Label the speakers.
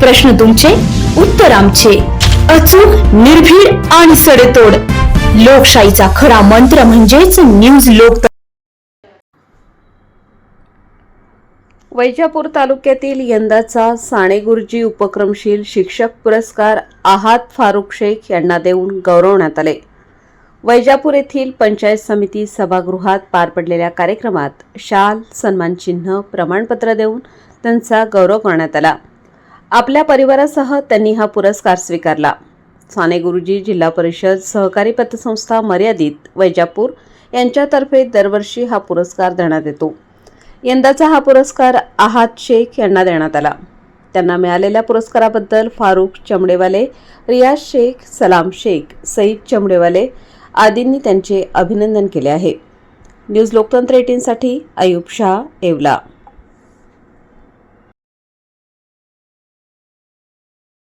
Speaker 1: प्रश्न तुमचे उत्तर आमचे. अचूक निर्भीड आणि सडेतोड. लोकशाहीचा खरा मंत्र म्हणजेच न्यूज लोक
Speaker 2: वैजापूर तालुक्यातील यंदाचा साणेगुरुजी उपक्रमशील शिक्षक पुरस्कार आहात फारुख शेख यांना देऊन गौरवण्यात आले. वैजापूर येथील पंचायत समिती सभागृहात पार पडलेल्या कार्यक्रमात शाल सन्मानचिन्ह प्रमाणपत्र देऊन त्यांचा गौरव करण्यात आला. आपल्या परिवारासह त्यांनी हा पुरस्कार स्वीकारला. साने गुरुजी जिल्हा परिषद सहकारी पतसंस्था मर्यादित वैजापूर यांच्यातर्फे दरवर्षी हा पुरस्कार देण्यात येतो. यंदाचा हा पुरस्कार आहात शेख यांना देण्यात आला. त्यांना मिळालेल्या पुरस्काराबद्दल फारुख चमडेवाले रियाज शेख सलाम शेख सईद चमडेवाले आदींनी त्यांचे अभिनंदन केले आहे. न्यूज लोकतंत्र एटीनसाठी अयूब शाह येवला